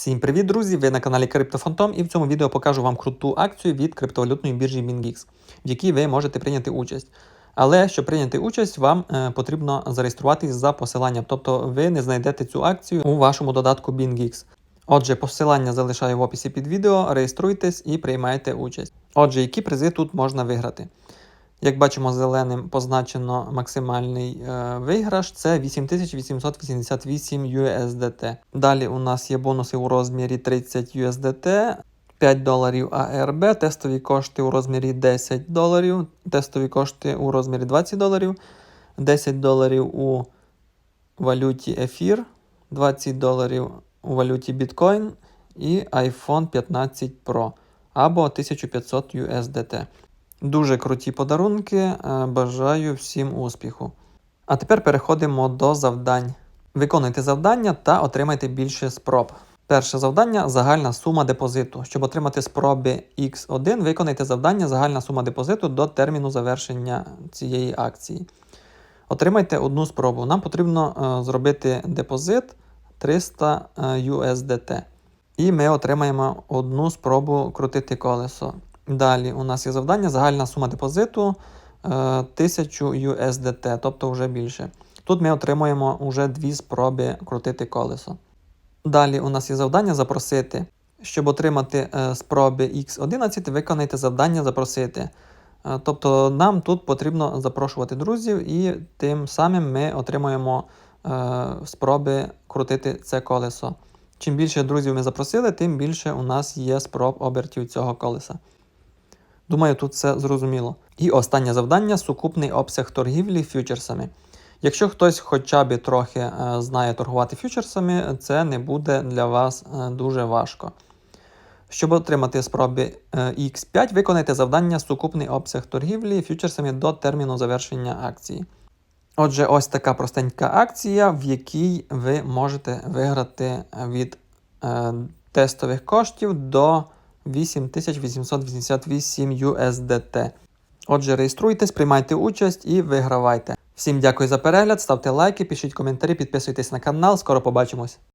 Всім привіт, друзі! Ви на каналі CryptoFantom і в цьому відео покажу вам круту акцію від криптовалютної біржі MinGix, в якій ви можете прийняти участь. Але щоб прийняти участь, вам е, потрібно зареєструватись за посиланням, тобто ви не знайдете цю акцію у вашому додатку BingX. Отже, посилання залишаю в описі під відео, реєструйтесь і приймайте участь. Отже, які призи тут можна виграти? Як бачимо, зеленим позначено максимальний е, виграш. Це 8888 USDT. Далі у нас є бонуси у розмірі 30 USDT, 5 доларів ARB, тестові кошти у розмірі 10 доларів, тестові кошти у розмірі 20 доларів, 10 доларів у валюті ефір, 20 доларів у валюті біткоін. І iPhone 15 Pro або 1500 USDT. Дуже круті подарунки. е, Бажаю всім успіху. А тепер переходимо до завдань. Виконуйте завдання та отримайте більше спроб. Перше завдання загальна сума депозиту. Щоб отримати спроби X1, виконайте завдання загальна сума депозиту до терміну завершення цієї акції. Отримайте одну спробу. Нам потрібно е, зробити депозит 300 е, USDT. І ми отримаємо одну спробу крутити колесо. Далі у нас є завдання, загальна сума депозиту е, 1000 USDT, тобто вже більше. Тут ми отримуємо вже дві спроби крутити колесо. Далі у нас є завдання запросити. Щоб отримати е, спроби X11, виконайте завдання запросити. Е, Тобто нам тут потрібно запрошувати друзів, і тим самим ми отримуємо е, спроби крутити це колесо. Чим більше друзів ми запросили, тим більше у нас є спроб обертів цього колеса. Думаю, тут все зрозуміло. І останнє завдання сукупний обсяг торгівлі фьючерсами. Якщо хтось хоча б трохи е, знає торгувати фьючерсами, це не буде для вас е, дуже важко. Щоб отримати спроби е, X5, виконайте завдання сукупний обсяг торгівлі фьючерсами до терміну завершення акції. Отже, ось така простенька акція, в якій ви можете виграти від е, тестових коштів до 8888 USDT. Отже, реєструйтесь, приймайте участь і вигравайте. Всім дякую за перегляд, ставте лайки, пишіть коментарі, підписуйтесь на канал. Скоро побачимось.